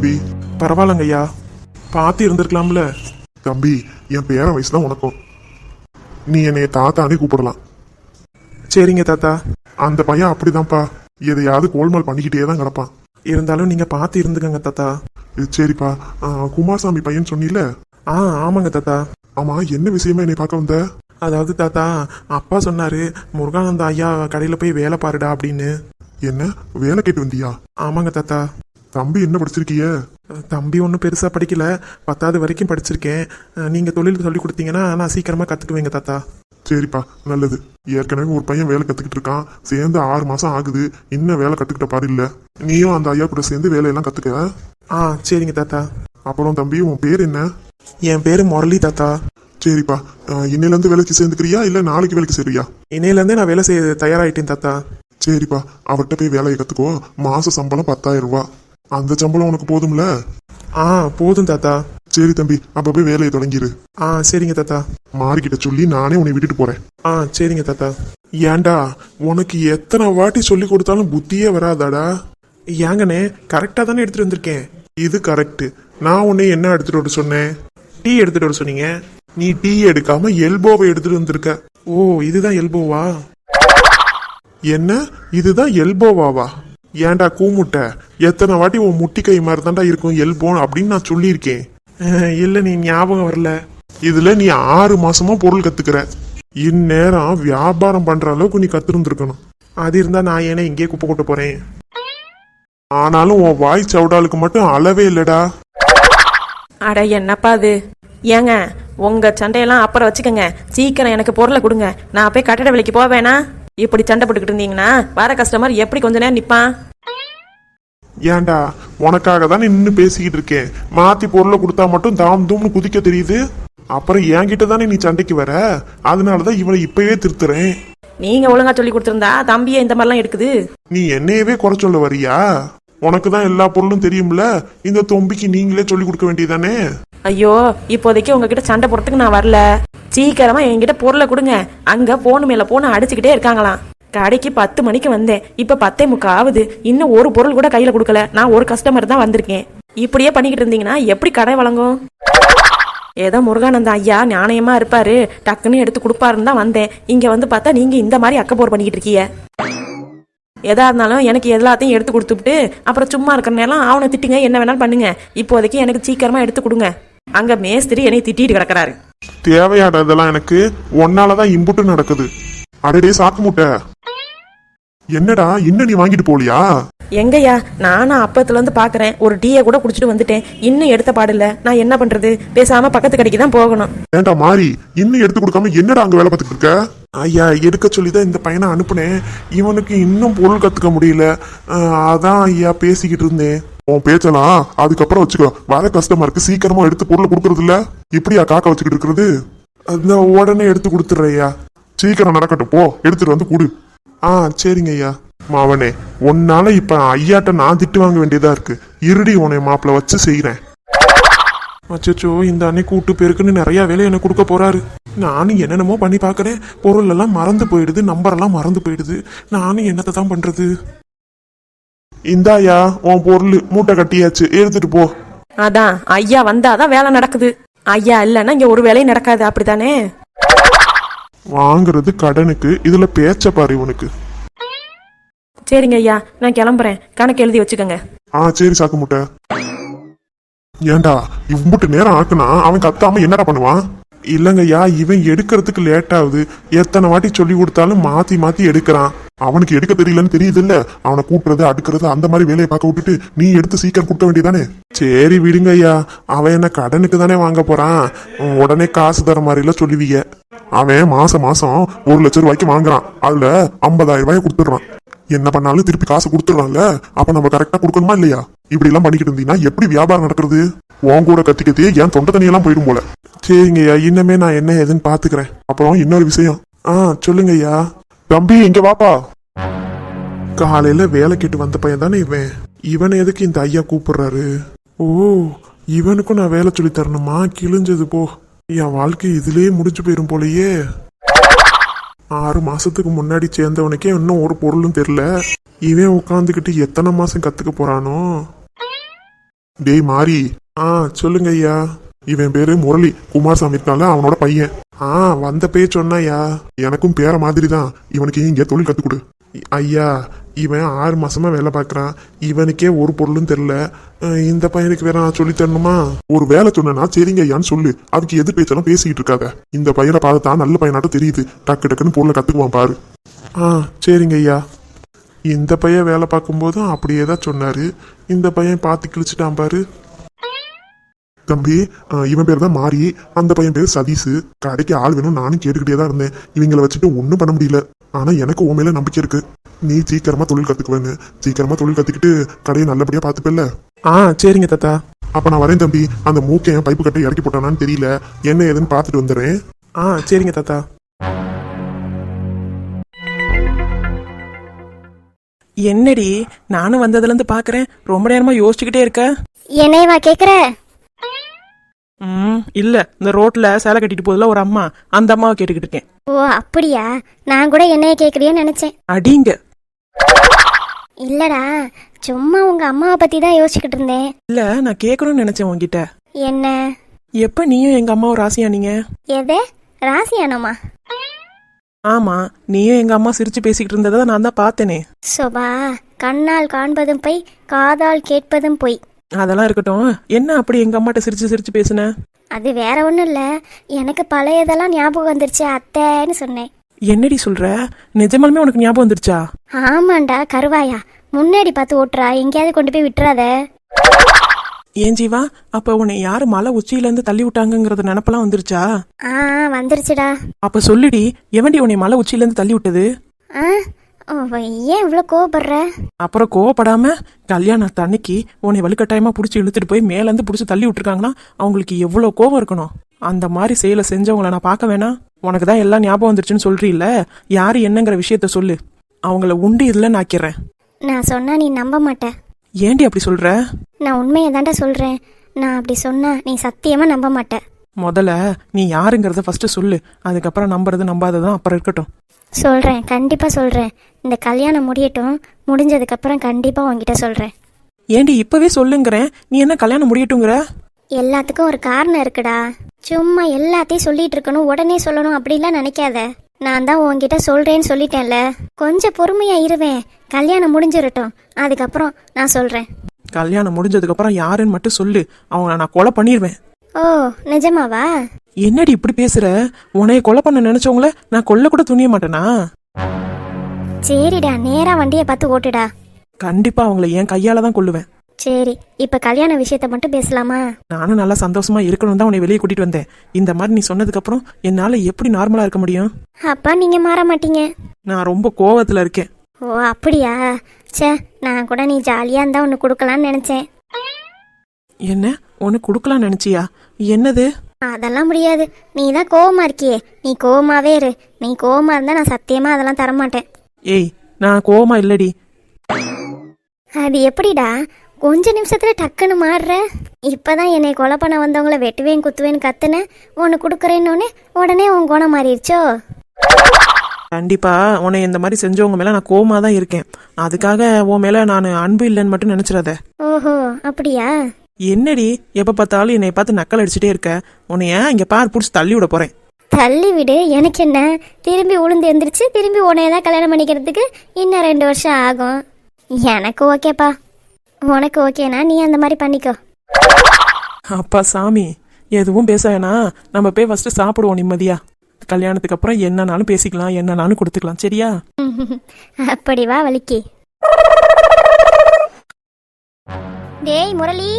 தம்பி. பரவாயில்லங்க ஐயா பார்த்து இருந்திருக்கலாம்ல தம்பி என் பேரன் வயசு தான் உனக்கும். நீ என்னைய தாத்தானே கூப்பிடலாம். சரிங்க தாத்தா. அந்த பையன் அப்படிதான்ப்பா. எதையாவது கோல்மால் பண்ணிக்கிட்டே தான் கிடப்பான். இருந்தாலும் நீங்க பார்த்து இருந்துக்கங்க தாத்தா சரிப்பா. குமாரசாமி பையன் சொன்னில ஆ ஆமாங்க தாத்தா. ஆமா என்ன விஷயமா என்னை பார்க்க வந்த? அதாவது தாத்தா அப்பா சொன்னாரு முருகானந்த ஐயா கடையில போய் வேலை பாருடா அப்படின்னு. என்ன? வேலை கேட்டு வந்தியா? ஆமாங்க தாத்தா. தம்பி என்ன படிச்சிருக்கிய? தம்பி ஒன்றும் பெருசா படிக்கல. பத்தாவது வரைக்கும் படிச்சிருக்கேன். அஹ், நீங்க தொழில் சொல்லி கொடுத்தீங்கன்னா நான் சீக்கிரமா கத்துக்குவேங்க தாத்தா. சரிப்பா நல்லது. ஏற்கனவே ஒரு பையன் வேலை கத்துக்கிட்டு இருக்கான். சேர்ந்து ஆறு மாசம் ஆகுது. இன்னும் வேலை கத்துக்கிட்ட பாரு இல்ல. நீயும் அந்த ஐயா கூட சேர்ந்து வேலையெல்லாம் கத்துக்க. ஆ சரிங்க தாத்தா. அப்புறம் தம்பி உன் பேர் என்ன? என் பேரு முரளி தாத்தா. சரிப்பா. ஆ, இன்னையில இருந்து வேலைக்கு சேர்ந்துக்கிறியா இல்ல நாளைக்கு வேலைக்கு சேருவியா? இன்னையிலேருந்தே நான் வேலை செய்ய தயாராயிட்டேன் தாத்தா. சரிப்பா. அவர்கிட்ட போய் வேலையை கத்துக்கோ. மாச சம்பளம் பத்தாயிரம் ரூபாய் அந்த சம்பளம் உனக்கு போதும்ல? ஆ போதும் தாத்தா. சரி தம்பி அப்ப போய் வேலையை தொடங்கிரு. ஆ சரிங்க தாத்தா. மாறிக்கிட்ட சொல்லி நானே உன்னை விட்டுட்டு போறேன். ஆ சரிங்க தாத்தா. ஏன்டா உனக்கு எத்தனை வாட்டி சொல்லி கொடுத்தாலும் புத்தியே வராதாடா? ஏங்கண்ணே கரெக்டாக தானே எடுத்துட்டு வந்திருக்கேன். இது கரெக்ட் நான் உன்னை என்ன எடுத்துட்டு வர சொன்னேன்? டீ எடுத்துட்டு வர சொன்னீங்க? நீ டீ எடுக்காம எல்போவை எடுத்துட்டு வந்திருக்க. ஓ இதுதான் எல்போவா? என்ன? இதுதான் எல்போவாவா? ஏன்டா கூமுட்டை? எத்தனை வாட்டி உன் முட்டி கை மாதிரி தான்டா இருக்கும் எல்போன் அப்படின்னு நான் சொல்லியிருக்கேன். இல்லை நீ ஞாபகம் வரல. இதில் நீ ஆறு மாசமா பொருள் கத்துக்கிற. இந்நேரம் வியாபாரம் பண்ற அளவுக்கு நீ கற்றுருந்துருக்கணும் அது இருந்தா நான் ஏனே இங்கே குப்பை கொட்ட போறேன். ஆனாலும் உன் வாய் சவுடாலுக்கு மட்டும் அளவே இல்லடா. அட என்னப்பா அது? ஏங்க உங்க சண்டையெல்லாம் அப்புறம் வச்சுக்கோங்க. சீக்கிரம் எனக்கு பொருளை கொடுங்க. நான் போய் கட்டட வேலைக்கு போவேனா இப்படி சண்டை போட்டுக்கிட்டு இருந்தீங்கன்னா வர கஸ்டமர் எப்படி கொஞ்ச நேரம் நிப்பான்? ஏன்டா உனக்காக தான் நின்று பேசிக்கிட்டு இருக்கேன். மாத்தி பொருளை கொடுத்தா மட்டும் தாம் தூம்னு குதிக்க தெரியுது. அப்புறம் என்கிட்ட தானே நீ சண்டைக்கு வர? அதனாலதான் இவனை இப்பவே திருத்துறேன். நீங்க ஒழுங்கா சொல்லி கொடுத்துருந்தா தம்பியே இந்த மாதிரிலாம் எடுக்குது. நீ என்னையவே குறை சொல்ல வரியா? உனக்கு தான் எல்லா பொருளும் தெரியும்ல? இந்த தொம்பிக்கு நீங்களே சொல்லி கொடுக்க வேண்டியதானே ஐயோ இப்போதைக்கு உங்ககிட்ட சண்டை போடுறதுக்கு நான் வரல. சீக்கிரமா என்கிட்ட பொருளை கொடுங்க. அங்க போன் மேல போன அடிச்சுக்கிட்டே இருக்காங்களாம். கடைக்கு பத்து மணிக்கு வந்தேன். இப்ப பத்தே முக்கா ஆகுது. இன்னும் ஒரு பொருள் கூட கையில கொடுக்கல. நான் ஒரு கஸ்டமர் தான் வந்திருக்கேன். இப்படியே பண்ணிக்கிட்டு இருந்தீங்கன்னா எப்படி கடை வழங்கும்? ஏதோ முருகானந்தா ஐயா நியாயமா இருப்பாரு. டக்குன்னு எடுத்து கொடுப்பாருன்னு தான் வந்தேன். இங்க வந்து பார்த்தா நீங்க இந்த மாதிரி அக்கப்போர் பண்ணிக்கிட்டு இருக்கீங்க. எதா இருந்தாலும் எனக்கு எல்லாத்தையும் எடுத்து கொடுத்துட்டு அப்புறம் சும்மா இருக்கிற நேரம் அவனை திட்டுங்க என்ன வேணாலும் பண்ணுங்க. இப்போதைக்கு எனக்கு சீக்கிரமா எடுத்து கொடுங்க. அங்க மேஸ்திரி என்னை திட்டிட்டு கிடக்குறாரு. தேவையாட இதெல்லாம் எனக்கு ஒன்னாலதான் இம்புட்டு நடக்குது. அடடே சாக்கு முட்டை. என்னடா இன்னும் நீ வாங்கிட்டு போலியா? எங்கய்யா நானும் அப்பத்துல இருந்து பாக்குறேன். ஒரு டீயை கூட குடிச்சிட்டு வந்துட்டேன். இன்னும் எடுத்த பாடில்ல நான் என்ன பண்றது? பேசாம பக்கத்து கடைக்கு தான் போகணும். ஏன்டா மாறி? இன்னும் எடுத்து கொடுக்காம என்னடா அங்க வேலை பார்த்துட்டு இருக்க? ஐயா எடுக்க சொல்லி தான் இந்த பையனை அனுப்புனேன். இவனுக்கு இன்னும் பொருள் கத்துக்க முடியல. அதான் ஐயா பேசிக்கிட்டு இருந்தேன். உன் பேச்சலாம் அதுக்கப்புறம் வச்சுக்கோ. வர கஸ்டமருக்கு சீக்கிரமா எடுத்து பொருளை கொடுக்கறது இல்ல. இப்படியா காக்க வச்சுக்கிட்டு இருக்கிறது? அந்த உடனே எடுத்து கொடுத்துட்றேயா சீக்கிரம் நடக்கட்டும். போ. எடுத்துட்டு வந்து கொடு. ஆ சரிங்க ஐயா. மாவனே உன்னால இப்ப ஐயாட்ட நான் திட்டு வாங்க வேண்டியதா இருக்கு. இருடி உன்னை மாப்பிள்ள வச்சு செய்யறேன் அச்சோ இந்த அன்னை கூட்டு பேருக்குன்னு நிறைய வேலை எனக்கு கொடுக்க போறாரு. நானும் என்னென்னமோ பண்ணி பார்க்குறேன். பொருள் எல்லாம் மறந்து போயிடுது நம்பர் எல்லாம் மறந்து போயிடுது. நானும் என்னத்தை தான் பண்றது? இந்தாயா உன் பொருள் மூட்டை கட்டியாச்சு. எடுத்துட்டு போ. அதான் ஐயா வந்தாதான் வேலை நடக்குது. ஐயா இல்லைன்னா இங்க ஒரு வேலையும் நடக்காது அப்படித்தானே? வாங்குறது கடனுக்கு இதுல பேச்ச பாரு இவனுக்கு. சரிங்க ஐயா நான் கிளம்புறேன். கணக்கு எழுதி வச்சுக்கோங்க. ஆ சரி சாக்கு முட்டை. ஏன்டா இவ்வளவு நேரம் ஆக்குனா அவன் கத்தாம என்னடா பண்ணுவான்? இல்லங்கய்யா இவன் எடுக்கிறதுக்கு லேட் ஆகுது. எத்தனை வாட்டி சொல்லி கொடுத்தாலும் மாத்தி மாத்தி எடுக்கிறான். அவனுக்கு எடுக்க தெரியலன்னு தெரியுது இல்ல அவனை கூட்டுறது அடுக்கிறது அந்த மாதிரி வேலையை பார்க்க விட்டுட்டு நீ எடுத்து சீக்கிரம் கொடுக்க வேண்டியதானே? சரி விடுங்க ஐயா. அவன் என்ன கடனுக்கு தானே வாங்க போறான். உடனே காசு தர மாதிரிலாம் சொல்லுவீங்க அவன் மாசம் மாசம் ஒரு லட்சம் ரூபாய்க்கு வாங்குறான். அதுல ஐம்பதாயிரம் ரூபாய் கொடுத்துடுறான். என்ன பண்ணாலும் திருப்பி காசு கொடுத்துடுறான்ல? அப்ப நம்ம கரெக்டா கொடுக்கணுமா இல்லையா? இப்படி எல்லாம் பண்ணிக்கிட்டு இருந்தீங்கன்னா எப்படி வியாபாரம் நடக்கிறது? உன் கூட கத்தி கத்தி என் தொண்டை தண்ணியெல்லாம் போயிடும் போல. சரிங்கய்யா இன்னமே நான் என்ன ஏதுன்னு பாத்துக்கிறேன். அப்புறம் இன்னொரு விஷயம். ஆ சொல்லுங்கய்யா. தம்பி இங்க வாப்பா. காலையில வேலை கேட்டு வந்த பையன் தானே இவன். இவன் எதுக்கு இந்த ஐயா கூப்பிடுறாரு? ஓ இவனுக்கும் நான் வேலை சொல்லி தரணுமா? கிழிஞ்சது போ. என் வாழ்க்கை இதுலயே முடிஞ்சு போயிரும் போலயே. ஆறு மாசத்துக்கு முன்னாடி சேர்ந்தவனுக்கே இன்னும் ஒரு பொருளும் தெரியல. இவன் உட்காந்துக்கிட்டு எத்தனை மாசம் கத்துக்க போறானோ? டேய் மாறி. ஆ சொல்லுங்க ஐயா. இவன் பேரு முரளி. குமாரசாமி இருக்கான்ல அவனோட பையன். ஆ வந்த பேர் சொன்னாயா எனக்கும் பேர மாதிரி தான் இவனுக்கு இங்கே தொழில் கத்துக் கொடு. ஐயா இவன் ஆறு மாசமா வேலை பார்க்குறான். இவனுக்கே ஒரு பொருளும் தெரில இந்த பையனுக்கு வேற நான் சொல்லி தரணுமா? ஒரு வேலை சொன்னா சரிங்க ஐயான்னு சொல்லு. அதுக்கு எது பேச்செல்லாம் பேசிக்கிட்டு இருக்காத. இந்த பையனை பார்த்தா நல்ல பையனாட்டம் தெரியுது. டக்கு டக்குன்னு பொருளை கத்துக்குவான் பாரு. ஆ சரிங்க ஐயா. இந்த பையன் வேலை பார்க்கும்போதும் அப்படியே தான் சொன்னாரு. இந்த பையன் பார்த்து கிழிச்சிட்டான் பாரு. தம்பி இவன் பேர் தான் மாறி அந்த பையன் பேர் சதீஷ். கடைக்கு ஆள் வேணும் நானும் கேட்டுக்கிட்டே தான் இருந்தேன். இவங்களை வச்சுட்டு ஒன்றும் பண்ண முடியல. ஆனால் எனக்கு உன் நம்பிக்கை இருக்கு. நீ சீக்கிரமா தொழில் கத்துக்குவேன்னு. சீக்கிரமா தொழில் கத்துக்கிட்டு கடையை நல்லபடியா பாத்துப்பல்ல ஆ சரிங்க தாத்தா. அப்ப நான் வரேன் தம்பி. அந்த மூக்கையன் பைப்பு கட்டை இறக்கி போட்டானான்னு தெரியல. என்ன ஏதுன்னு பார்த்துட்டு வந்துடுறேன். ஆ சரிங்க தாத்தா. என்னடி நானும் வந்ததுல இருந்து பாக்குறேன் ரொம்ப நேரமா யோசிச்சுக்கிட்டே இருக்க. என்னையவா கேக்குற? ம் இல்ல. இந்த ரோட்ல சேலை கட்டிட்டு போதுல ஒரு அம்மா. அந்த அம்மாவை கேட்டுக்கிட்டு இருக்கேன். ஓ அப்படியா? நான் கூட என்னைய கேக்குறியோன்னு நினைச்சேன். அடிங்க. இல்லடா சும்மா உங்க அம்மாவை பத்தி தான் யோசிச்சுக்கிட்டு இருந்தேன் இல்ல நான் கேட்கணும்னு நினைச்சேன் உன்கிட்ட. என்ன? எப்ப நீயும் எங்க அம்மாவும் ராசியானீங்க எது? ராசியானமா? ஆமா நீயும் எங்க அம்மா சிரிச்சு பேசிக்கிட்டு இருந்ததை நான் தான் பார்த்தேனே. சோபா கண்ணால் காண்பதும் பொய் காதால் கேட்பதும் பொய். அதெல்லாம் இருக்கட்டும். என்ன அப்படி எங்க அம்மாட்ட சிரிச்சு சிரிச்சு பேசுன? அது வேற ஒன்றும் இல்லை. எனக்கு பழையதெல்லாம் ஞாபகம் வந்துருச்சு அத்தைன்னு சொன்னேன். என்னடி சொல்ற? நிஜமாலுமே உனக்கு ஞாபகம் வந்துருச்சா? ஆமாண்டா கருவாயா. முன்னாடி பார்த்து ஓட்டுறா. எங்கேயாவது கொண்டு போய் விட்டுறாத. ஏன் ஜீவா அப்ப உன்னை யாரு மலை உச்சியில இருந்து தள்ளி விட்டாங்கங்கறது நினப்பெல்லாம் வந்துருச்சா? ஆ வந்துருச்சுடா. அப்ப சொல்லுடி எவன்டி உன்னை மலை உச்சியில இருந்து தள்ளி விட்டது? ஆ ஓ, ஏன் இவ்வளோ கோவப்படுற? அப்புறம் கோவப்படாம கல்யாணத்து அன்னைக்கு உன்னை வலுக்கட்டாயமா புடிச்சு இழுத்துட்டு போய் மேல இருந்து புடிச்சு தள்ளி விட்டுருக்காங்கன்னா அவங்களுக்கு எவ்வளவு கோவம் இருக்கணும்? அந்த மாதிரி செயலை செஞ்சவங்கள நான் பார்க்க வேணாம் உனக்கு தான் எல்லாம் ஞாபகம் வந்துருச்சுன்னு சொல்றீல்ல? யாரு என்னங்கிற விஷயத்த சொல்லு. அவங்கள உண்டு இதுல நாக்கிறேன் நான் சொன்னா நீ நம்ப மாட்ட. ஏண்டி அப்படி சொல்ற? நான் உண்மையை தாண்டா சொல்றேன். நான் அப்படி சொன்னா நீ சத்தியமா நம்ப மாட்ட. முதல்ல நீ யாருங்கிறத ஃபர்ஸ்ட் சொல்லு. அதுக்கப்புறம் நம்புறது நம்பாததான் அப்புறம் இருக்கட்டும். சொல்றேன். கண்டிப்பா சொல்றேன். இந்த கல்யாணம் முடியட்டும். முடிஞ்சதுக்கு அப்புறம் கண்டிப்பா உன்கிட்ட சொல்றேன். ஏண்டி இப்பவே சொல்லுங்கிறேன். நீ என்ன கல்யாணம் முடியட்டுங்கிற? எல்லாத்துக்கும் ஒரு காரணம் இருக்குடா. சும்மா எல்லாத்தையும் சொல்லிட்டு இருக்கணும் உடனே சொல்லணும் அப்படிலாம் நினைக்காத. நான் தான் உன்கிட்ட சொல்றேன்னு சொல்லிட்டேன்ல. கொஞ்சம் பொறுமையா இருவேன். கல்யாணம் முடிஞ்சிரட்டும். அதுக்கப்புறம் நான் சொல்றேன். கல்யாணம் முடிஞ்சதுக்கு அப்புறம் யாருன்னு மட்டும் சொல்லு. அவங்கள நான் கொலை பண்ணிடுவேன் ஓ நிஜமாவா? என்னடி இப்படி பேசுற? உன்னைய கொலை பண்ண நினைச்சவங்கள நான் கொல்ல கூட துணிய மாட்டேனா? சரிடா நேரா வண்டியை பார்த்து ஓட்டுடா. கண்டிப்பா அவங்கள என் கையால தான் கொல்லுவேன். சரி இப்ப கல்யாண விஷயத்த மட்டும் பேசலாமா? நானும் நல்லா சந்தோஷமா இருக்கணும் தான் உன்னை வெளியே கூட்டிட்டு வந்தேன். இந்த மாதிரி நீ சொன்னதுக்கு அப்புறம் என்னால எப்படி நார்மலா இருக்க முடியும்? அப்பா நீங்க மாற மாட்டீங்க. நான் ரொம்ப கோவத்துல இருக்கேன். ஓ அப்படியா? ச்சே நான் கூட நீ ஜாலியா இருந்தா ஒன்று கொடுக்கலான்னு நினைச்சேன். என்ன? உனக்கு கொடுக்கலாம் நினைச்சியா? என்னது? அதெல்லாம் முடியாது. நீ தான் கோவமா இருக்கியே. நீ கோவமாவே இரு. நீ கோவமா இருந்தா நான் சத்தியமா அதெல்லாம் தரமாட்டேன். ஏய் நான் கோவமா இல்லடி. அது எப்படிடா? கொஞ்ச நிமிஷத்துல டக்குன்னு மாறுற. இப்பதான் என்னை கொலை பண்ண வந்தவங்கள வெட்டுவேன் குத்துவேன்னு கத்துன. ஒன்று கொடுக்குறேன்னொன்னே உடனே உன் குணம் மாறிடுச்சோ? கண்டிப்பா உன்னை இந்த மாதிரி செஞ்சவங்க மேல நான் கோவமா தான் இருக்கேன். அதுக்காக உன் மேல நான் அன்பு இல்லைன்னு மட்டும் நினைச்சிடாத. ஓஹோ அப்படியா? என்னடி எப்ப பார்த்தாலும் என்னை பார்த்து நக்கல் அடிச்சுட்டே இருக்க? உன்னை ஏன் இங்க பார் புடிச்சு தள்ளி விட போறேன்? தள்ளி விடு எனக்கு என்ன? திரும்பி உளுந்து எந்திரிச்சு திரும்பி உன்னைய தான் கல்யாணம் பண்ணிக்கிறதுக்கு இன்னும் ரெண்டு வருஷம் ஆகும். எனக்கு ஓகேப்பா. உனக்கு ஓகேனா நீ அந்த மாதிரி பண்ணிக்கோ. அப்பா சாமி எதுவும் பேச வேணாம். நம்ம போய் ஃபர்ஸ்ட் சாப்பிடுவோம் நிம்மதியா. கல்யாணத்துக்கு அப்புறம் என்னனாலும் பேசிக்கலாம் என்னனாலும் கொடுத்துக்கலாம். சரியா? அப்படி வா வலிக்கி. டேய் முரளி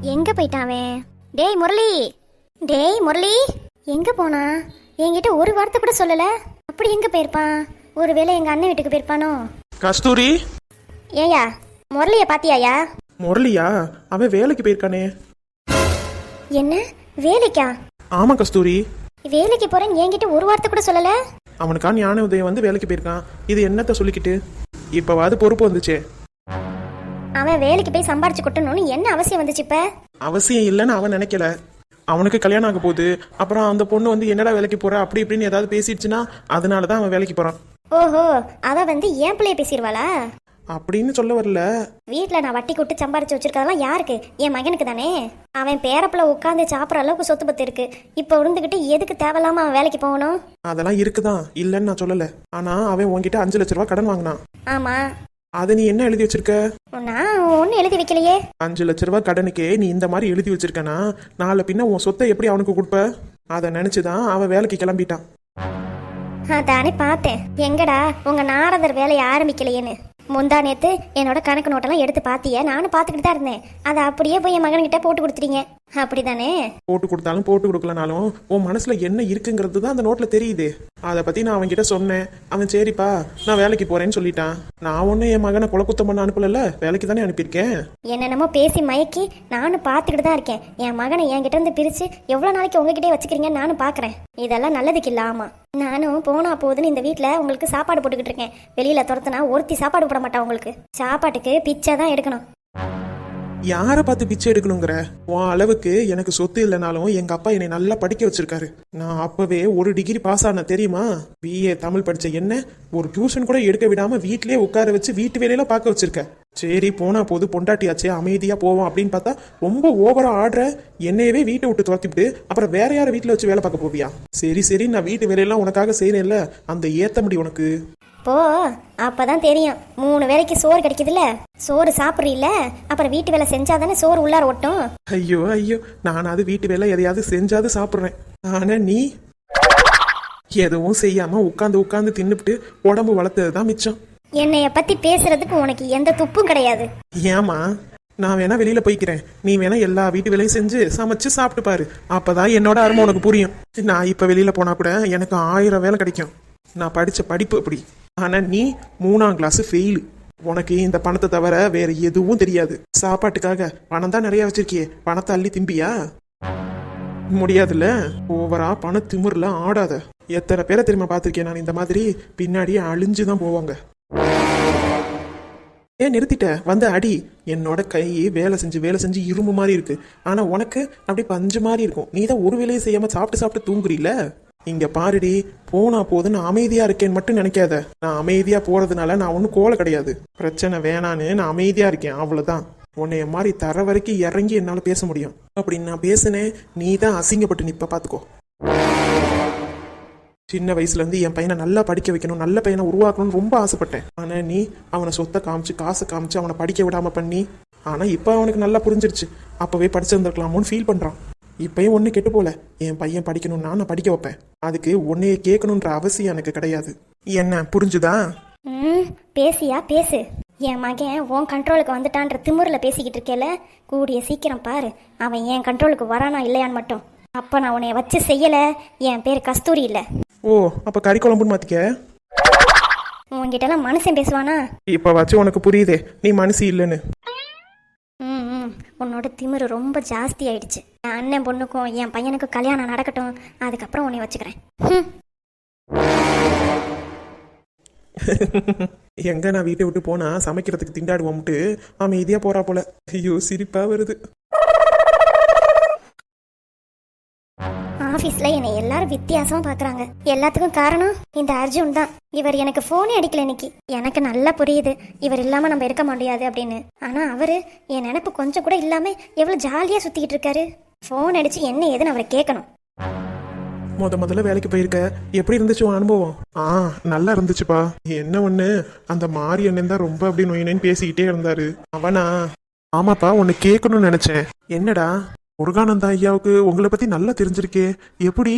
எங்க போயிட்டான் அவன்? டேய் முரளி டேய் முரளி எங்க போனா? என்கிட்ட ஒரு வார்த்தை கூட சொல்லல. அப்படி எங்க போயிருப்பான்? ஒருவேளை எங்க அண்ணன் வீட்டுக்கு போயிருப்பானோ? கஸ்தூரி? ஏயா முரளிய பாத்தியாயா? முரளியா? அவன் வேலைக்கு போயிருக்கானே. என்ன? வேலைக்கா? ஆமா கஸ்தூரி. வேலைக்கு போறேன்னு என்கிட்ட ஒரு வார்த்தை கூட சொல்லல? அவனுக்கா ஞான உதயம் வந்து வேலைக்கு போயிருக்கான். இது என்னத்த சொல்லிக்கிட்டு? இப்பவாது பொறுப்பு வந்துச்சே. அவன் வேலைக்கு போய் சம்பாரிச்சு கொட்டணும்னு என்ன அவசியம் வந்துச்சு இப்ப? அவசியம் இல்லைன்னு அவன் நினைக்கல. அவனுக்கு கல்யாணம் ஆக போகுது. அப்புறம் அந்த பொண்ணு வந்து என்னடா வேலைக்கு போற அப்படி இப்படின்னு ஏதாவது பேசிடுச்சுன்னா அதனால தான் அவன் வேலைக்கு போறான். ஓஹோ அவ வந்து என் பிள்ளைய பேசிடுவாளா அப்படின்னு சொல்ல வரல. வீட்டில் நான் வட்டி கொட்டு சம்பாரிச்சு வச்சிருக்கதெல்லாம் யாருக்கு? என் மகனுக்கு தானே? அவன் பேரப்பில் உட்காந்து சாப்பிட்ற அளவுக்கு சொத்து பத்து இருக்கு. இப்போ விழுந்துக்கிட்டு எதுக்கு தேவையில்லாம அவன் வேலைக்கு போகணும்? அதெல்லாம் இருக்குதான். இல்லைன்னு நான் சொல்லல. ஆனா அவன் உன்கிட்ட அஞ்சு லட்ச ரூபா கடன் வாங்கினான். ஆமா. அதை நீ என்ன எழுதி வச்சிருக்க? நான் ஒன்றும் எழுதி வைக்கலையே. அஞ்சு லட்ச ரூபா கடனுக்கே நீ இந்த மாதிரி எழுதி வச்சிருக்கனா? நாளை பின்ன உன் சொத்தை எப்படி அவனுக்கு கொடுப்ப? அதை நினைச்சுதான் அவன் வேலைக்கு கிளம்பிட்டான். தானே பார்த்தேன். எங்கடா உங்க நாரதர் வேலையை ஆரம்பிக்கலையேன்னு. முந்தா நேற்று என்னோட கணக்கு நோட்டெல்லாம் எடுத்து பார்த்தியே நானும் பார்த்துக்கிட்டு தான் இருந்தேன். அதை அப்படியே போய் என் மகன்கிட்ட போட்டு கொடுத்துட்டீங்க. அப்படிதானே? போட்டு கொடுத்தாலும் போட்டு கொடுக்கலனாலும் உன் மனசுல என்ன இருக்குங்கிறது தான் அந்த நோட்ல தெரியுது. அதை பத்தி நான் அவன்கிட்ட சொன்னேன். அவன் சரிப்பா நான் வேலைக்கு போறேன்னு சொல்லிட்டான். நான் ஒன்னும் என் மகனை கொலை குத்தம் பண்ண அனுப்பல வேலைக்கு தானே அனுப்பியிருக்கேன்? என்னென்னமோ பேசி மயக்கி நானும் பார்த்துக்கிட்டு தான் இருக்கேன். என் மகனை என்கிட்ட இருந்து பிரிச்சு எவ்வளோ நாளைக்கு உங்ககிட்டயே வச்சுக்கிறீங்கன்னு நானும் பார்க்குறேன். இதெல்லாம் நல்லதுக்கு இல்ல ஆமா நானும் போனா போகுதுன்னு இந்த வீட்டில் உங்களுக்கு சாப்பாடு போட்டுக்கிட்டு இருக்கேன். வெளியில துரத்துனா ஒருத்தி சாப்பாடு போட மாட்டா உங்களுக்கு. சாப்பாட்டுக்கு பிச்சை தான் எடுக்கணும். யாரை பார்த்து பிச்சை எடுக்கணுங்கிற? உன் அளவுக்கு எனக்கு சொத்து இல்லைனாலும் எங்க அப்பா என்னை நல்லா படிக்க வச்சிருக்காரு. நான் அப்பவே ஒரு டிகிரி பாஸ் ஆன தெரியுமா? பிஏ தமிழ் படிச்ச என்ன? ஒரு டியூஷன் கூட எடுக்க விடாம வீட்லயே உட்கார வச்சு வீட்டு வேலையில பார்க்க வச்சிருக்க. சரி போனா போது பொண்டாட்டியாச்சே அமைதியா போவோம் அப்படின்னு பார்த்தா ரொம்ப ஓவரா ஆடுற என்னையவே வீட்டை விட்டு துரத்திவிட்டு அப்புறம் வேற யார வீட்டுல வச்சு வேலை பார்க்க போவியா? சரி சரி நான் வீட்டு வேலையெல்லாம் உனக்காக செய்யறேன்ல அந்த ஏத்த முடி உனக்கு. போ அப்பதான் தெரியும். மூணு வேளைக்கு சோறு கிடைக்குதுல்ல? சோறு சாப்பிட்றீல்ல? அப்புறம் வீட்டு வேலை செஞ்சாதானே சோறு உள்ளார ஒட்டும்? ஐயோ ஐயோ நானாவது வீட்டு வேலை எதையாவது செஞ்சாவது சாப்பிட்றேன். ஆனா நீ? எதுவும் செய்யாம உட்காந்து உட்காந்து தின்னுபிட்டு உடம்பு வளர்த்தது தான் மிச்சம். என்னைய பத்தி பேசுறதுக்கு உனக்கு எந்த துப்பும் கிடையாது. ஏமா நான் வேணா வெளியில போய்க்கிறேன். நீ வேணா எல்லா வீட்டு வேலையும் செஞ்சு சமைச்சு சாப்பிட்டு பாரு. அப்பதான் என்னோட அருமை உனக்கு புரியும். நான் இப்ப வெளியில போனா கூட எனக்கு ஆயிரம் வேலை கிடைக்கும். நான் படிச்ச படிப்பு அப்படி. ஆனா நீ மூணாம் கிளாஸு ஃபெயிலு உனக்கு இந்த பணத்தை தவிர வேற எதுவும் தெரியாது. சாப்பாட்டுக்காக பணம் தான் நிறைய வச்சிருக்கியே. பணத்தை அள்ளி திம்பியா? முடியாதுல்ல? ஓவரா பண திமிர்ல ஆடாத. எத்தனை பேரை தெரியுமா பார்த்துருக்கேன் நான்? இந்த மாதிரி பின்னாடியே அழிஞ்சு தான் போவாங்க. ஏன் நிறுத்திட்ட? வந்து அடி. என்னோட கை வேலை செஞ்சு வேலை செஞ்சு இரும்பு மாதிரி இருக்கு. ஆனா உனக்கு அப்படி பஞ்சு மாதிரி இருக்கும். நீ தான் ஒரு வேலையும் செய்யாம சாப்பிட்டு சாப்பிட்டு தூங்குறீல்ல? இங்க பாருடி போனா போதுன்னு நான் அமைதியா இருக்கேன்னு மட்டும் நினைக்காத. நான் அமைதியா போறதுனால நான் ஒன்றும் கோலை கிடையாது. பிரச்சனை வேணான்னு நான் அமைதியா இருக்கேன் அவ்வளவுதான். உன்னைய மாதிரி தர வரைக்கும் இறங்கி என்னால பேச முடியும். அப்படின்னு நான் பேசினேன் நீ தான் அசிங்கப்பட்டு நிப்ப பாத்துக்கோ. சின்ன வயசுல இருந்து என் பையனை நல்லா படிக்க வைக்கணும் நல்ல பையனை உருவாக்கணும்னு ரொம்ப ஆசைப்பட்டேன். ஆனா நீ அவனை சொத்தை காமிச்சு காசை காமிச்சு அவனை படிக்க விடாம பண்ணி ஆனா இப்ப அவனுக்கு நல்லா புரிஞ்சிருச்சு. அப்பவே படிச்சிருந்திருக்கலாமோன்னு ஃபீல் பண்றான். இப்பயும் ஒண்ணு கெட்டு போல. என் பையன் படிக்கணும்னா நான் படிக்க வைப்பேன். அதுக்கு உன்னைய கேட்கணுன்ற அவசியம் எனக்கு கிடையாது. என்ன புரிஞ்சுதா? ம் பேசியா பேசு. என் மகன் உன் கண்ட்ரோலுக்கு வந்துட்டான்ற திமிரில் பேசிக்கிட்டு இருக்கேல? கூடிய சீக்கிரம் பாரு. அவன் என் கண்ட்ரோலுக்கு வரானா இல்லையான்னு மட்டும். அப்போ நான் உன்னைய வச்சு செய்யலை. என் பேர் கஸ்தூரி இல்லை. ஓ அப்ப கறி குழம்புன்னு மாத்திக்க? உன்கிட்டலாம் மனுஷன் பேசுவானா? இப்ப வச்சு உனக்கு புரியுதே. நீ மனசு இல்லைன்னு. உன்னோட திமிரு ரொம்ப ஜாஸ்தி ஆயிடுச்சு. என் அண்ணன் பொண்ணுக்கும் என் பையனுக்கும் கல்யாணம் நடக்கட்டும். அதுக்கப்புறம் உன்னை வச்சுக்கிறேன். ம் எங்க நான் வீட்டை விட்டு போனா சமைக்கிறதுக்கு திண்டாடுவோம்ட்டு அமைதியா போறா போல. ஐயோ சிரிப்பா வருது. ஆஃபீஸ்ல என்னை எல்லாரும் வித்தியாசமா பாக்குறாங்க. எல்லாத்துக்கும் காரணம் இந்த அர்ஜுன் தான். இவர் எனக்கு போனே அடிக்கல இன்னைக்கு. எனக்கு நல்லா புரியுது. இவர் இல்லாம நம்ம இருக்க முடியாது அப்படின்னு. ஆனா அவரு என் நினைப்பு கொஞ்சம் கூட இல்லாம எவ்வளவு ஜாலியா சுத்திக்கிட்டு இருக்காரு. போன் அடிச்சு என்ன ஏதுன்னு அவரை கேட்கணும். முத முதல்ல வேலைக்கு போயிருக்க. எப்படி இருந்துச்சு உன் அனுபவம்? ஆ நல்லா இருந்துச்சுப்பா. என்ன ஒண்ணு? அந்த மாரி அண்ணன் தான் ரொம்ப அப்படி நொயினேன்னு பேசிக்கிட்டே இருந்தாரு. அவனா? ஆமாப்பா உன்னை கேட்கணும்னு நினைச்சேன். என்னடா? முருகானந்தா ஐயாவுக்கு உங்களை பத்தி நல்லா தெரிஞ்சிருக்கே. எப்படி?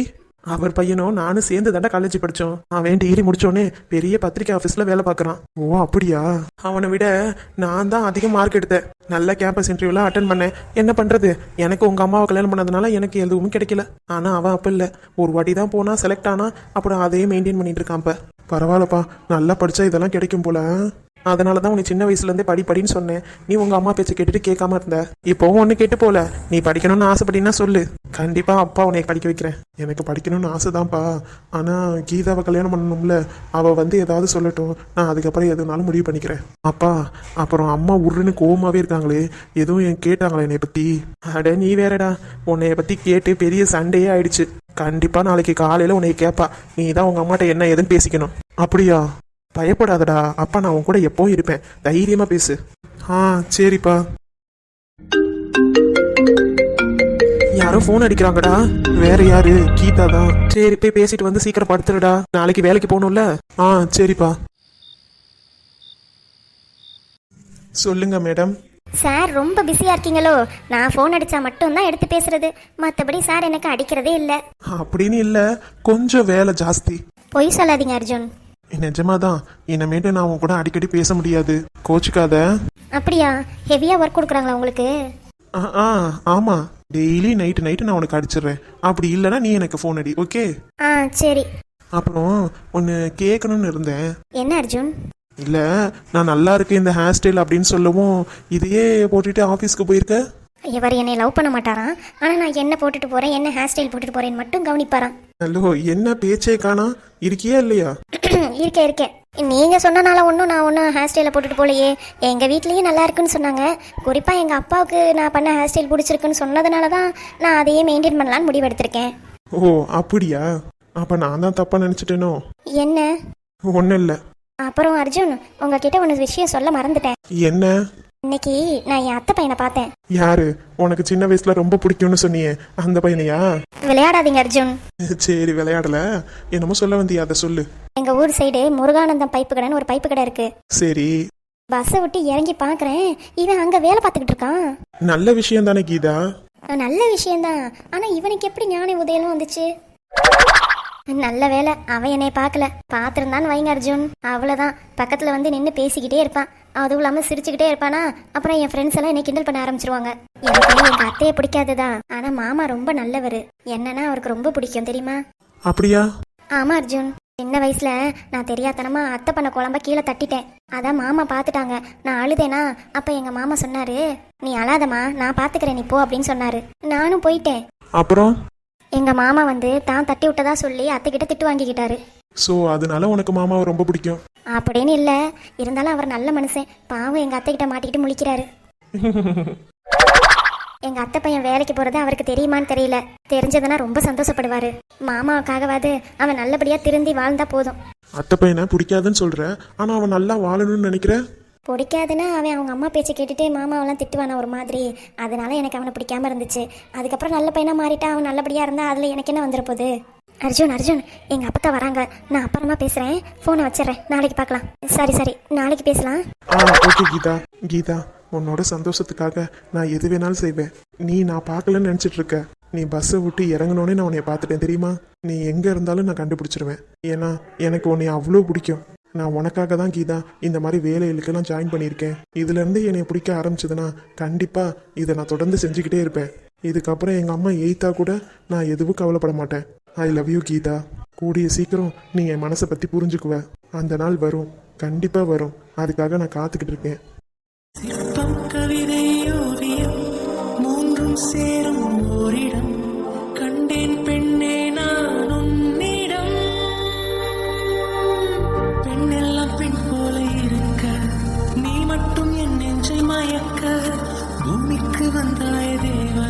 அவர் பையனும் நானும் சேர்ந்து தாண்டா காலேஜ் படித்தோம் அவன் டிகிரி முடிச்சோடனே பெரிய பத்திரிக்கை ஆஃபீஸில் வேலை பார்க்குறான். ஓ அப்படியா? அவனை விட நான் தான் அதிக மார்க் எடுத்தேன். நல்ல கேம்பஸ் இன்டர்வியூலாம் அட்டன் பண்ணேன். என்ன பண்ணுறது எனக்கு உங்கள் அம்மாவை கல்யாணம் பண்ணதுனால எனக்கு எதுவும் கிடைக்கல. ஆனால் அவன் அப்போ இல்லை. ஒரு வாட்டி தான் போனால் செலக்ட் ஆனால் அப்புறம் அதையே மெயின்டைன் பண்ணிட்டு இருக்கான் இப்போ. பரவாயில்லப்பா. நல்லா படித்தா இதெல்லாம் கிடைக்கும் போல. அதனால தான் உன்னை சின்ன வயசுலேருந்தே படி படின்னு சொன்னேன். நீ உங்கள் அம்மா பேச்சை கேட்டுட்டு கேட்காம இருந்த. இப்போவும் ஒன்று கேட்டு போல. நீ படிக்கணும்னு ஆசைப்பட்டீங்கன்னா சொல்லு. கண்டிப்பாக அப்பா உன்னை படிக்க வைக்கிறேன். எனக்கு படிக்கணும்னு ஆசைதான்ப்பா. ஆனால் கீதாவை கல்யாணம் பண்ணணும்ல. அவள் வந்து ஏதாவது சொல்லட்டும். நான் அதுக்கப்புறம் எதுனாலும் முடிவு பண்ணிக்கிறேன். அப்பா அப்புறம் அம்மா உருன்னு கோவமாகவே இருக்காங்களே. எதுவும் என் கேட்டாங்களே என்னை பற்றி அட நீ வேறடா. உன்னைய பற்றி கேட்டு பெரிய சண்டையே ஆயிடுச்சு. கண்டிப்பாக நாளைக்கு காலையில் உன்னை கேட்பா நீ தான் உங்கள் அம்மாட்ட என்ன ஏதுன்னு பேசிக்கணும். அப்படியா? பயப்படாதடா. அப்பா நான் உன் கூட எப்பவும் இருப்பேன். தைரியமா பேசு. ஆ சரிப்பா. யாரோ ஃபோன் அடிக்கிறாங்கடா. வேற யாரு? கீதா தான். சரி போய் பேசிட்டு வந்து சீக்கிரம் படுத்துடுடா நாளைக்கு வேலைக்கு போகணும்ல? ஆ சரிப்பா. சொல்லுங்க மேடம் சார் ரொம்ப பிஸியாக இருக்கீங்களோ? நான் ஃபோன் அடித்தா மட்டும்தான் எடுத்து பேசுறது. மற்றபடி சார் எனக்கு அடிக்கிறதே இல்லை. அப்படின்னு இல்ல. கொஞ்சம் வேலை ஜாஸ்தி. பொய் சொல்லாதீங்க அர்ஜுன். நிஜமாதான். இனிமேட்டு நான் உன் கூட அடிக்கடி பேச முடியாது. கோச்சுக்காத. அப்படியா? ஹெவியாக ஒர்க் கொடுக்குறாங்களா உங்களுக்கு? ஆ ஆமா. டெய்லி நைட்டு நைட்டு நான் உனக்கு அடிச்சிடுறேன். அப்படி இல்லைன்னா நீ எனக்கு ஃபோன் அடி ஓகே ஆ சரி. அப்புறம் ஒன்று கேட்கணும்னு இருந்தேன். என்ன அர்ஜுன்? இல்லை நான் நல்லா இருக்கேன் இந்த ஹேர் ஸ்டைல் அப்படின்னு சொல்லவும் இதையே போட்டுட்டு ஆஃபீஸ்க்கு போயிருக்க? இவர் என்னை லவ் பண்ண மாட்டாராம் ஆனால் நான் என்ன போட்டுட்டு போகிறேன் என்ன ஹேர் ஸ்டைல் போட்டுட்டு போகிறேன்னு மட்டும் கவனிப்பாராம். ஹலோ என்ன பேச்சே காணா? இருக்கியா இல்லையா? இருக்கேன் இருக்கேன். நீங்கள் சொன்னனால ஒன்றும் நான் ஒன்றும் ஹேர் ஸ்டைலை போட்டுட்டு போகலையே. எங்கள் வீட்லேயும் நல்லா இருக்குன்னு சொன்னாங்க. குறிப்பாக எங்கள் அப்பாவுக்கு நான் பண்ண ஹேர் ஸ்டைல் பிடிச்சிருக்குன்னு சொன்னதுனால தான் நான் அதையே மெயின்டைன் பண்ணலான்னு முடிவெடுத்திருக்கேன். ஓ அப்படியா? அப்போ நான் தான் தப்பாக நினச்சிட்டேனோ? என்ன? ஒன்றும் இல்லை. அப்புறம் அர்ஜுன் உங்ககிட்ட ஒன்று விஷயம் சொல்ல மறந்துட்டேன். என்ன? இன்னைக்கு நான் என் அத்தை பையனை பார்த்தேன். யாரு? உனக்கு சின்ன வயசுல ரொம்ப பிடிக்கும்னு சொன்னியே அந்த பையனையா? விளையாடாதீங்க அர்ஜுன். சரி விளையாடல. என்னமோ சொல்ல வந்தியா அதை சொல்லு. எங்கள் ஊர் சைடு முருகானந்தம் பைப்பு கடைன்னு ஒரு பைப்பு கடை இருக்கு. சரி. பஸ்ஸை விட்டு இறங்கி பார்க்குறேன். இவன் அங்கே வேலை பார்த்துக்கிட்டு இருக்கான். நல்ல விஷயம் தானே கீதா? நல்ல விஷயம்தான். ஆனால் இவனுக்கு எப்படி ஞான உதயம் வந்துச்சு? நல்ல வேலை. அவன் என்னை பார்க்கல. பார்த்துருந்தான்னு வைங்க அர்ஜுன். அவ்வளோதான் பக்கத்தில் வந்து நின்று பேசிக்கிட்டே இருப்பான். அதுவும் இல்லாமல் சிரிச்சுக்கிட்டே இருப்பானா? அப்புறம் என் ஃப்ரெண்ட்ஸ் எல்லாம் என்னை கிண்டல் பண்ண ஆரம்பிச்சிருவாங்க. எனக்கு எங்கள் அத்தையை பிடிக்காதுதான் ஆனால் மாமா ரொம்ப நல்லவர். என்னன்னா அவருக்கு ரொம்ப பிடிக்கும் தெரியுமா? அப்படியா? ஆமா அர்ஜுன். சின்ன வயசுல நான் தெரியாதனமா அத்தை பண்ண குழம்ப கீழே தட்டிட்டேன். அதான் மாமா பார்த்துட்டாங்க. நான் அழுதேனா? அப்ப எங்க மாமா சொன்னாரு நீ அழாதம்மா. நான் பாத்துக்கிறேன் நீ போ அப்படின்னு சொன்னாரு. நானும் போயிட்டேன். அப்புறம்? எங்க மாமா வந்து தான் தட்டி விட்டதா சொல்லி அத்தை கிட்ட திட்டு வாங்கிக்கிட்டாரு. ஸோ அதனால உனக்கு மாமாவை ரொம்ப பிடிக்கும். அப்படின்னு இல்ல. இருந்தாலும் அவர் நல்ல மனுஷன். பாவம் எங்க அத்தை கிட்ட மாட்டிக்கிட்டு முழிக்கிறாரு. எங்க அத்தை பையன் வேலைக்கு போறது அவருக்கு தெரியுமான்னு தெரியல. தெரிஞ்சதுன்னா ரொம்ப சந்தோஷப்படுவாரு. மாமாவுக்காகவாது அவன் நல்லபடியா திருந்தி வாழ்ந்தா போதும். அத்தை பையனை பிடிக்காதுன்னு சொல்ற ஆனா அவன் நல்லா வாழணும்னு நினைக்கிற? பிடிக்காதுன்னா அவன் அவங்க அம்மா பேச்சை கேட்டுட்டு மாமாவெல்லாம் திட்டுவானா ஒரு மாதிரி. அதனால எனக்கு அவனை பிடிக்காம இருந்துச்சு. அதுக்கப்புறம் நல்ல பையனா மாறிட்டா அவன் நல்லபடியா இருந்தா அதுல எனக்கு என்ன வந்துருப்போது அர்ஜுன் அர்ஜுன் எங்க அப்பத்தா வராங்க. நான் அப்புறமா பேசுறேன். போனை வச்சிடுறேன். நாளைக்கு பார்க்கலாம். சரி சரி. நாளைக்கு பேசலாம். ஆ ஓகே கீதா. கீதா உன்னோட சந்தோஷத்துக்காக நான் எது வேணாலும் செய்வேன். நீ நான் பார்க்கலன்னு நினச்சிட்டு இருக்க. நீ பஸ்ஸை விட்டு இறங்கினோடனே நான் உன்னைய பார்த்துட்டேன் தெரியுமா? நீ எங்கே இருந்தாலும் நான் கண்டுபிடிச்சிருவேன். ஏன்னா எனக்கு உன்னை அவ்வளோ பிடிக்கும். நான் உனக்காக தான் கீதா இந்த மாதிரி வேலைகளுக்கெல்லாம் ஜாயின் பண்ணியிருக்கேன். இதுலேருந்து என்னை பிடிக்க ஆரம்பிச்சதுன்னா கண்டிப்பாக இதை நான் தொடர்ந்து செஞ்சுக்கிட்டே இருப்பேன். இதுக்கப்புறம் எங்கள் அம்மா எய்த்தா கூட நான் எதுவும் கவலைப்பட மாட்டேன். I love you Geetha. கூடிய சீக்கிரம் நீ என் மனசை பற்றி புரிஞ்சுக்குவ. அந்த நாள் வரும். கண்டிப்பாக வரும். அதுக்காக நான் காத்துக்கிட்டு இருக்கேன். சிற்பம் கவிதை ஓவியம் மூன்றும் சேரும் ஓரிடம்.